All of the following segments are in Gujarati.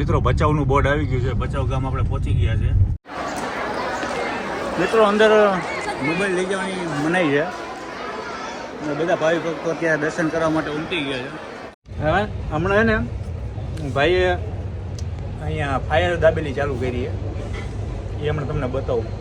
મિત્રો ભચાઉનું બોર્ડ આવી ગયું છે. ભચાઉ ગામ આપણે પહોંચી ગયા છે. મિત્રો, અંદર મોબાઈલ લઈ જવાની મનાઈ છે. અને બધા ભાઈ ભક્તો ત્યાં દર્શન કરવા માટે ઉમટી ગયા છે. હવે હમણાં એને ભાઈએ અહીંયા ફાયર દાબેલી ચાલુ કરી છે. એ હમણાં તમને બતાવું.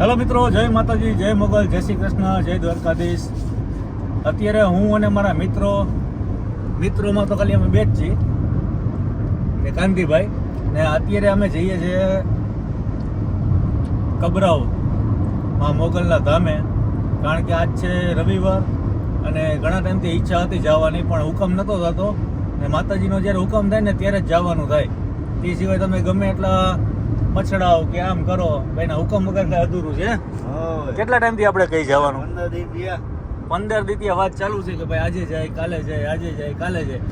હેલો મિત્રો, જય માતાજી, જય મોગલ, જય શ્રી કૃષ્ણ, જય દ્વારકાધીશ. અત્યારે હું અને મારા મિત્રો, મિત્રોમાં તો ખાલી અમે બે જ છીએ ને કાંતિભાઈ, ને અત્યારે અમે જઈએ છીએ કબરાવ મા મોગલના ધામે. કારણ કે આજ છે રવિવાર અને ઘણા ટાઈમથી ઈચ્છા હતી જવાની, પણ હુકમ નહોતો થતો. ને માતાજીનો જ્યારે હુકમ થાય ને ત્યારે જ જવાનું થાય. તે સિવાય તમે ગમે એટલા પછડાવો કે આમ કરો. ભાઈના હુકમ વગર અધૂરું છે કેટલા ટાઈમથી આપણે કઈ જવાનું? પંદર દીતિયા વાત ચાલુ છે કે ભાઈ આજે જાય કાલે જાય આજે જાય કાલે જાય.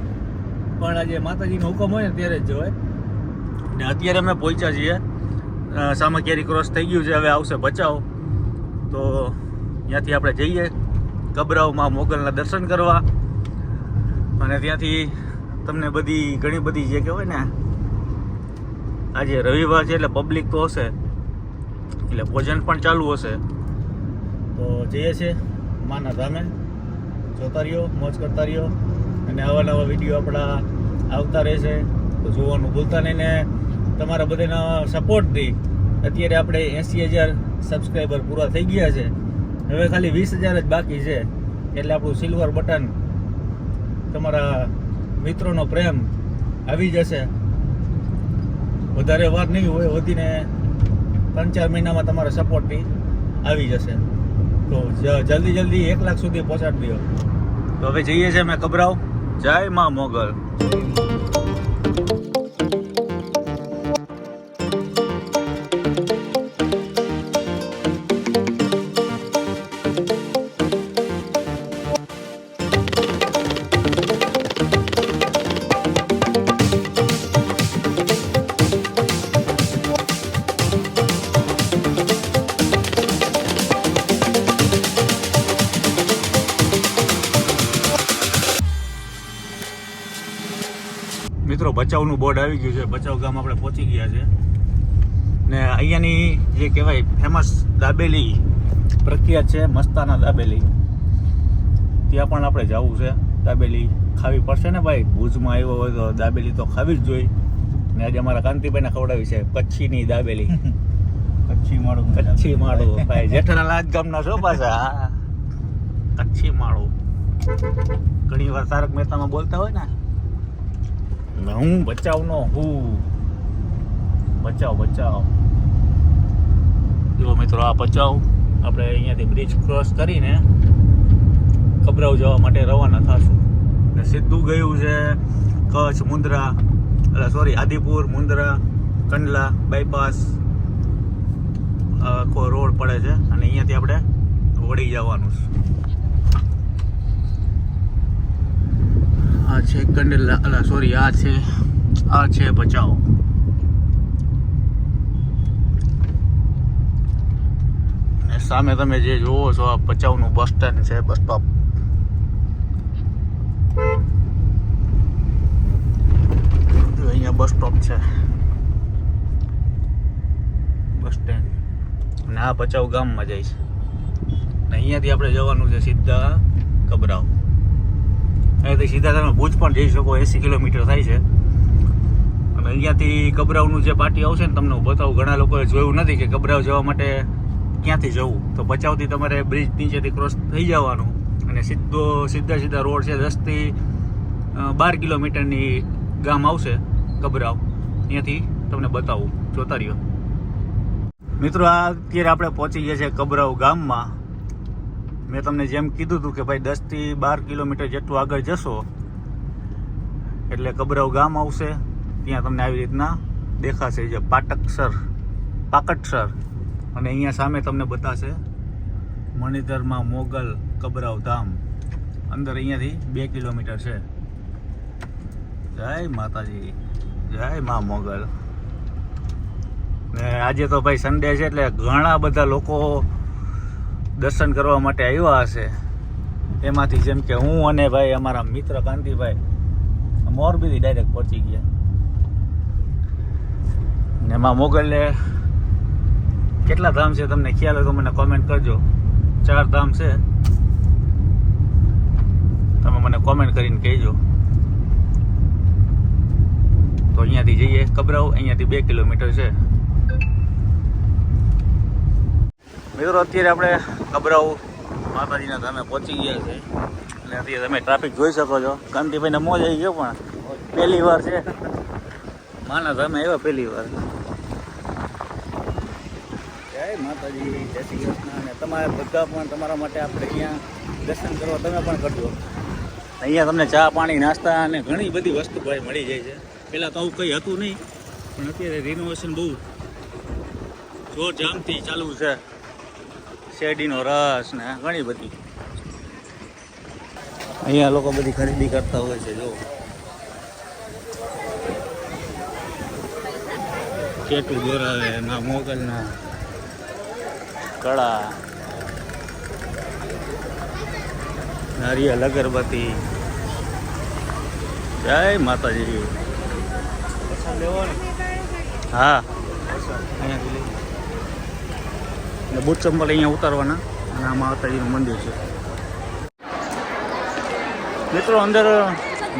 પણ આજે માતાજીનો હુકમ હોય ને ત્યારે જ જવાય ને અત્યારે અમે પહોંચ્યા છીએ. સામે કેરી ક્રોસ થઈ ગયું છે હવે આવશે બચાવ. તો ત્યાંથી આપણે જઈએ કબરાવમાં મોગલના દર્શન કરવા. અને ત્યાંથી તમને બધી ઘણી બધી જે કહેવાય ને આજે રવિવાર છે એટલે પબ્લિક તો હશે. એટલે ભોજન પણ ચાલુ હશે. તો જઈએ છીએ માના ધામે. જોતા રહ્યો, મોજ કરતા રહ્યો. અને આવા નવા વીડિયો આપણા આવતા રહેશે. તો જોવાનું ભૂલતા નહીં ને તમારા બધાના સપોર્ટથી અત્યારે આપણે એંસી હજાર સબસ્ક્રાઈબર પૂરા થઈ ગયા છે. હવે ખાલી વીસ હજાર જ બાકી છે. એટલે આપણું સિલ્વર બટન તમારા મિત્રોનો પ્રેમ આવી જશે. વધારે વાર નહીં હોય વધીને ત્રણ ચાર મહિનામાં તમારા સપોર્ટથી આવી જશે. તો જલ્દી જલ્દી એક લાખ સુધી પહોંચાડી દો. તો હવે જઈએ છીએ મેં કબરાવ જય મા મોગલ. મિત્રો ભચાઉનું બોર્ડ આવી ગયું છે. ભચાઉ ગામ આપણે પહોંચી ગયા છે. ને અહીંયાની જે કહેવાય ફેમસ દાબેલી પ્રખ્યાત છે મસ્તાના દાબેલી. ત્યાં પણ આપણે જવું છે. દાબેલી ખાવી પડશે ને ભાઈ? ભુજમાં આવ્યો હોય તો દાબેલી તો ખાવી જ જોઈએ. ને આજે અમારા કાંતિભાઈને ખવડાવી છે કચ્છીની દાબેલી. કચ્છી માળું કચ્છી માળું ભાઈ. જેઠાલાલ લાજ ગામના છો પાછા? કચ્છી માળું. ઘણી વાર તારક મહેતામાં બોલતા હોય ને? હું બચાવનો હું બચાવ બચાવ જો મિત્રો આ બચાવ આપણે અહીંયાથી બ્રિજ ક્રોસ કરીને ખબરાવ જવા માટે રવાના થશું. ને સીધું ગયું છે કચ્છ મુંદ્રા એટલે સોરી આદિપુર મુંદ્રા કંડલા બાયપાસ આખો રોડ પડે છે. અને અહીંયાથી આપણે વળી જવાનું છે. આ છે કંડેલ સોરી આ છે આ છે ભચાઉ અને સામે તમે જે જોવો છો, આ ભચાઉનું બસ સ્ટેન્ડ છે, બસ સ્ટોપ. અહીંયા બસ સ્ટોપ છે. Bus stand. અને આ ભચાઉ ગામમાં જાય છે. અને અહીંયાથી આપણે જવાનું છે સીધા કબરાવ અહીંયાથી સીધા તમે ભુજ પણ જઈ શકો, એસી કિલોમીટર થાય છે. અને અહીંયાથી કબરાવનું જે પાટી આવશે ને તમને હું બતાવું, ઘણા લોકોએ જોયું નથી કે કબરાવ જવા માટે ક્યાંથી જવું. તો બચાવથી તમારે બ્રિજ નીચેથી ક્રોસ થઈ જવાનું અને સીધો, સીધા સીધા રોડ છે, દસથી બાર કિલોમીટરની ગામ આવશે કબરાવ અહીંયાથી તમને બતાવું, જોતા રહ્યો. મિત્રો અત્યારે આપણે પહોંચી ગયા છે કબરાવ ગામમાં. મેં તમને જેમ કીધું હતું કે ભાઈ દસથી બાર કિલોમીટર જેટલું આગળ જશો, એટલે કબરાવ ગામ આવશે, ત્યાં તમને આવી રીતના દેખાશે. જે પાટકસર, પાકટસર, અને અહીંયા સામે તમને બતાશે મણિધરમાં મોગલ કબરાવ ધામ. અંદર અહીંયાથી બે કિલોમીટર છે. જય માતાજી, જય મા મોગલ. ને આજે તો ભાઈ સન્ડે છે, એટલે ઘણા બધા લોકો દર્શન કરવા માટે આવ્યા હશે. એમાંથી જેમ કે હું અને ભાઈ અમારા મિત્ર કાંતિભાઈ મોરબીથી ડાયરેક્ટ પહોંચી ગયા. ને એમાં મોગલે કેટલા ધામ છે તમને ખ્યાલ હોય તો મને કોમેન્ટ કરજો. ચાર ધામ છે. તમે મને કોમેન્ટ કરીને કહેજો. તો અહીંયાથી જઈએ. કબરાવ અહીંયાથી બે કિલોમીટર છે. મિત્રો અત્યારે આપણે કબરાવ માતાજીના ધામે પહોંચી ગયા છે. અને અત્યારે તમે ટ્રાફિક જોઈ શકો છો. કાંતિભાઈને મોજ આવી ગયો પણ પહેલી વાર છે. માના ધામે આવ્યા પહેલી વાર. જય માતાજી જય શ્રી કૃષ્ણ. અને તમારે બધા પણ તમારા માટે આપણે અહીંયા દર્શન કરવા તમે પણ કરજો. અહીંયા તમને ચા પાણી નાસ્તા અને ઘણી બધી વસ્તુ ભાઈ મળી જાય છે. પહેલાં તો આવું કંઈ હતું નહીં પણ અત્યારે રિનોવેશન બહુ જોર જામથી ચાલુ છે. શેરડીનો રસ ને ઘણી બધી. અહીંયા લોકો બધી ખરીદી કરતા હોય છે જો ચેટું દોરાવે ના મોગલના કળા. નારિયેલ અગરબત્તી. જય માતાજી. હા. અહીંયાથી ને બુટ ચંપલ અહીંયા ઉતારવાના અને આ માતાજીનું મંદિર છે. મિત્રો અંદર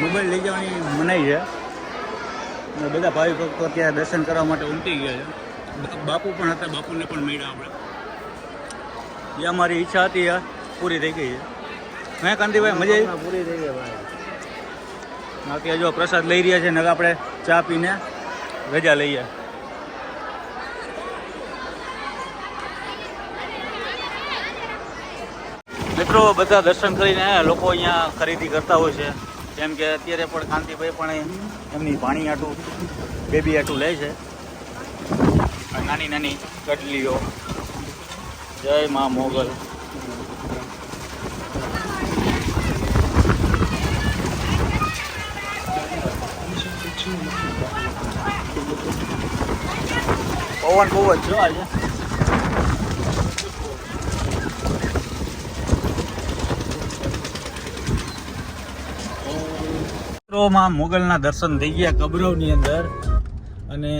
મોબાઈલ લઈ જવાની મનાઈ છે. અને બધા ભાવિ ભક્તો ત્યાં દર્શન કરવા માટે ઉમટી ગયા છે. બાપુ પણ હતા બાપુને પણ મળ્યા આપણે. જે અમારી ઈચ્છા હતી આ પૂરી થઈ ગઈ છે. મેં કાંતિભાઈ મજા પૂરી થઈ ગઈ ભાઈ. બાકી જો પ્રસાદ લઈ રહ્યા છે ને આપણે ચા પીને રજા લઈએ. મિત્રો, બધા દર્શન કરીને. લોકો અહીંયા ખરીદી કરતા હોય છે. જેમ કે અત્યારે પણ કાંતિભાઈ પણ એમની પાણી આટું, બેબી આટું લે છે. નાની નાની કડલીઓ જય મા મોગલ. પવન બહુ જ જોવા આજે મિત્રોમાં મોગલના દર્શન થઈ ગયા કબરોની અંદર. અને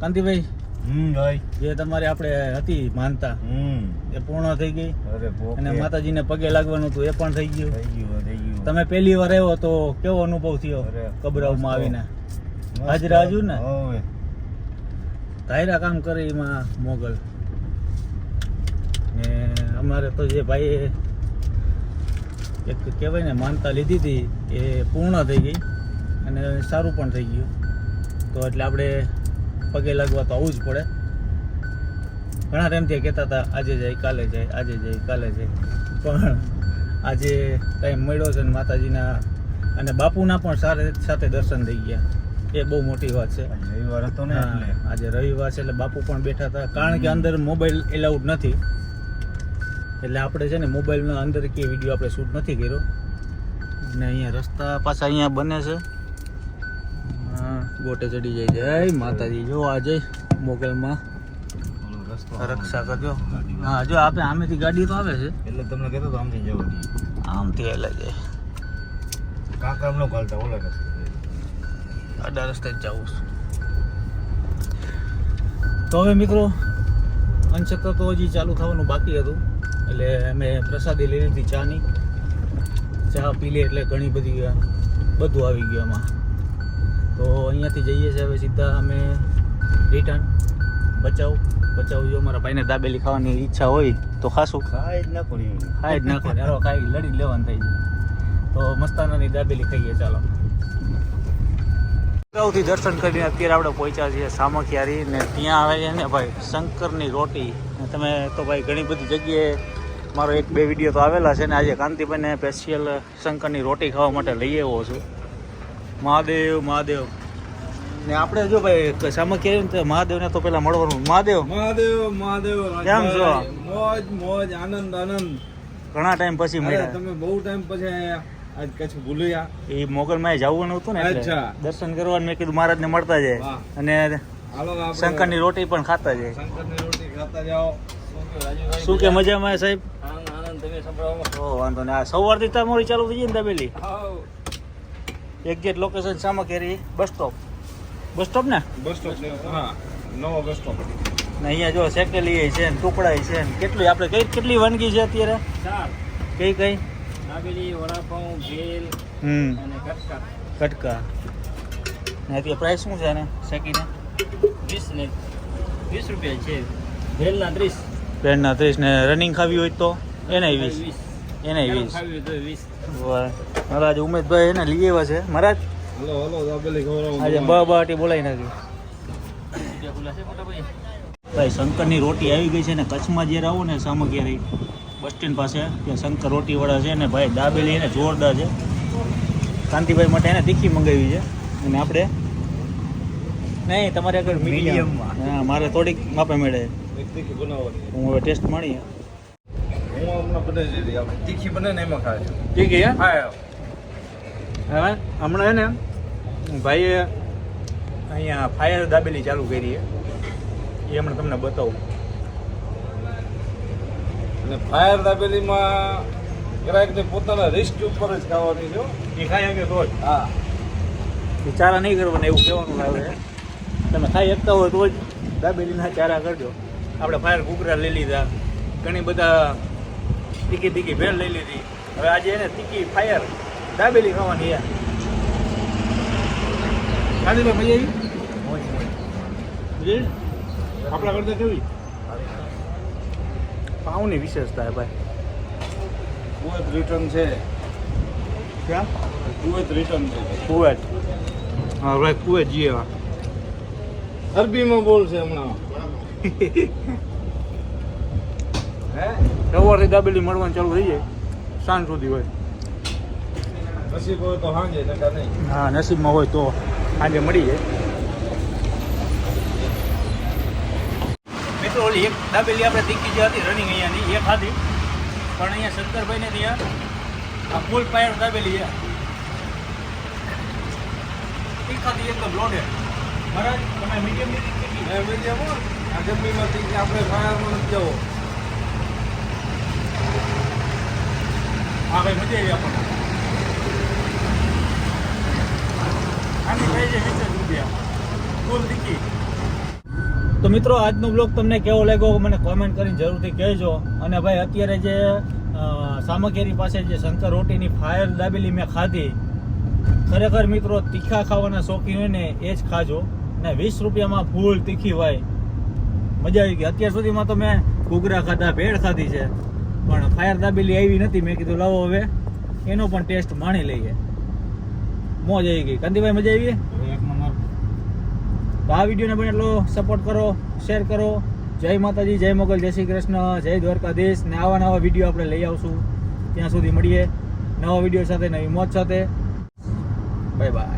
કાંતિભાઈ હમ ભાઈ. જે તમારે આપણે હતી માનતા હમ. એ પૂર્ણ થઈ ગઈ. અને માતાજીને પગે લાગવાનું હતું એ પણ થઈ ગયું. થઈ ગયું થઈ ગયું. તમે પહેલી વાર આવ્યો તો કેવો અનુભવ થયો કબરાવમાં આવીને. હાજરા હાજુ ને? ધાયરા કામ કરે એમાં મોગલ. ને અમારે તો જે ભાઈએ એક કહેવાય ને માનતા લીધી હતી એ પૂર્ણ થઈ ગઈ. અને સારું પણ થઈ ગયું. તો એટલે આપણે પગે લાગવા તો આવવું જ પડે. ઘણા ટાઈમથી કહેતા હતા આજે જાય કાલે જાય આજે જાય કાલે જાય. પણ આજે ટાઈમ મળ્યો છે ને માતાજીના અને બાપુના પણ સાથે સાથે દર્શન થઈ ગયા. એ બહુ મોટી વાત છે. રવિવાર હતો ને આજે રવિવાર છે એટલે બાપુ પણ બેઠા હતા. કારણ કે અંદર મોબાઈલ એલાઉડ નથી. એટલે આપણે છે ને મોબાઈલના અંદર કે વીડિયો આપણે શૂટ નથી કર્યો. અને અહીંયા રસ્તા પાછા અહીંયા બને છે. ગોટે ચડી જાય જય માતાજી જો આજે મોગલમાં. રક્ષા કરજો. હા જો આપણે આમેથી ગાડી તો આવે છે. એટલે તમને કહેતો તો આમથી જવાની આમથી એટલે જાય કાંકરામ નો ગાલતા ઓલા રસ્તે આડા રસ્તે જ જવું તો હવે મિત્રો અંશક્ર તો હજી ચાલુ થવાનું બાકી હતું. એટલે અમે પ્રસાદી લઈ લીધી ચાની. ચા પી લે એટલે ઘણી બધી બધું આવી ગયું એમાં તો અહીંયાથી જઈએ છીએ હવે સીધા અમે રિટર્ન બચાવ બચાવ જો મારા ભાઈને દાબેલી ખાવાની ઈચ્છા હોય તો ખાશું. ખાઈ જ ના પડી ખાઈ જ નાખો હાલો ખાઈ લડી લેવાનું થઈ જાય તો મસ્તાનાની દાબેલી ખાઈએ ચાલો. અગાઉથી દર્શન કરીને અત્યારે આપણે પહોંચ્યા છીએ સામખિયારી ને ત્યાં આવે છે ને ભાઈ શંકરની રોટી. તમે તો ભાઈ ઘણી બધી જગ્યાએ મારો એક બે વીડિયો તો આવેલા છે ને આજે કાંતિભાઈને સ્પેશિયલ શંકરની રોટી ખાવા માટે લઈ આવ્યો છું. મહાદેવ મહાદેવ. ને આપણે જો ભાઈ સામખિયારી ને તો મહાદેવને તો પહેલાં મળવાનું. મહાદેવ. મહાદેવ મહાદેવ. કેમ છો? મોજ મોજ આનંદ આનંદ. ઘણા ટાઈમ પછી મળ્યા. તમે બહુ ટાઈમ પછી આયા. આજ કચ્છ ભૂલ્યા. એ મોગલમાં જવું હતું ને અચ્છા. દર્શન કરવાનું મેં કીધું મહારાજને મળતા જાય. અને શંકરની રોટી પણ ખાતા જાય. શંકરની રોટી ખાતા જાઓ. શું કે મજામાં સાહેબ? આનંદ તમે સંભળાવો. વાંધો નહીં. આ સવારથી તમારી ચાલુ થઈ જાય ને dabeli? How exact location Samkeri bus stop bus stop ને? બસ સ્ટોપ હા નવો બસ સ્ટોપ ને અહીંયા જો શેકેલી છે ને ટુકડાઈ છે ને કેટલી આપણે કઈ કેટલી વાનગી છે અત્યારે? ચાર. કઈ કઈ? દાબેલી વડાપાઉં ભેલ હમ. અને કટકા. કટકા. ને અત્યારે પ્રાઇસ શું છે ને શેકીને વીસ ને વીસ રૂપિયા છે. ભેલના ત્રીસ. ભેલના ત્રીસ ને રનિંગ ખાવી હોય તો? એને વીસ. એને વીસ. મારા ઉમેશભાઈ એને લઈ આવ્યા છે. મહારાજ? હલો હલો દાબેલી ખવડાવું આજે બ બાટી બોલાવી નાખી. ભાઈ? શંકરની રોટી આવી ગઈ છે ને કચ્છમાં જ્યારે આવો ને સામગ્રી. બસ સ્ટેન્ડ પાસે ત્યાં શંકર રોટીવાળા છે ને ભાઈ દાબેલી એને જોરદાર છે. કાંતિભાઈ માટે એને તીખી મંગાવી છે. અને આપણે નહીં તમારે આગળ મીડિયમ. હા મારે થોડીક માપે મળે. હું હવે ટેસ્ટ માણીએ. હું હમણાં બને છે આપણે તીખી બને ને એમાં ખાય તીખી હે? હા હવે હમણાં ને ભાઈએ અહીંયા ફાયર દાબેલી ચાલુ કરી છે. એ હમણાં તમને બતાવું. અને ફાયર દાબેલીમાં ગ્રાહકને પોતાના રિસ્ક ઉપર જ ખાવાની છે એ ખાઈ શકે તો જ. હા. ચારા નહીં કરવાના એવું કહેવાનું આવે તમે ખાઈ શકતા હોય તો જ દાબેલીના ચારા કરજો. આપણે ફાયર કુકરા લઈ લીધા. ઘણી બધા તીખી તીખી ભેળ લઈ લીધી. હવે આજે એને તીખી ફાયર દાબેલી ખાવાની યાર ગાંધીભાઈ મજા આવી? આપણા કરતા કેવી? પાઉની વિશેષતા હે ભાઈ. કુવેત રિટર્ન છે. ક્યાં? કુવેત રિટર્ન છે. કુવેત હા ભાઈ કુવેત જઈએ અરબીમાં બોલ છે હમણાં. હે? સવારથી દાબેલી મળવાનું ચાલુ થઈ જાય. સાંજ સુધી હોય. નસીબ હોય તો સાંજે નહીં. હા નસીબમાં હોય તો સાંજે મળી જાય. મિત્રો ઓલી એક દાબેલી આપણે તીખી જે હતી રનિંગ અહીંયાની એ ખાધી પણ અહીંયા શંકરભાઈને ત્યાં આ ફૂલ પાયર દાબેલી છે. તીખાથી એકદમ લોડે મહારાજ તમે મીડિયમ કેટલી મીડિયમ? હો આ ગરમીમાંથી કે આપણે ફાયરમાં નથી જવો. હા ભાઈ મજા આવી આપણને. આની પ્રાઇસ છે વીસ રૂપિયા. ફૂલ તો મિત્રો, આજનો બ્લોગ તમને કેવો લાગ્યો મને કોમેન્ટ કરીને જરૂરથી કહેજો. અને ભાઈ, અત્યારે જે સામકેરી પાસે જે શંકર રોટીની ફાયર દાબેલી મેં ખાધી, ખરેખર મિત્રો, તીખા ખાવાના શોખીન હોય ને એ જ ખાજો. ને વીસ રૂપિયામાં ફૂલ તીખી હોય. મજા આવી ગઈ. અત્યાર સુધીમાં તો મેં ઘૂઘરા ખાધા, ભેળ ખાધી છે. પણ ફાયર દાબેલી આવી નથી. મેં કીધું લાવો હવે. એનો પણ ટેસ્ટ માણી લઈએ. મોજ આવી ગઈ. કાંતિભાઈ મજા આવી તો આ વિડીયોને પણ એટલો સપોર્ટ કરો શેર કરો. જય માતાજી જય મોગલ જય શ્રી કૃષ્ણ જય દ્વારકાધીશ. ને આવા નવા વીડિયો આપણે લઈ આવશું. ત્યાં સુધી મળીએ. નવા વીડિયો સાથે નવી મોજ સાથે. Bye bye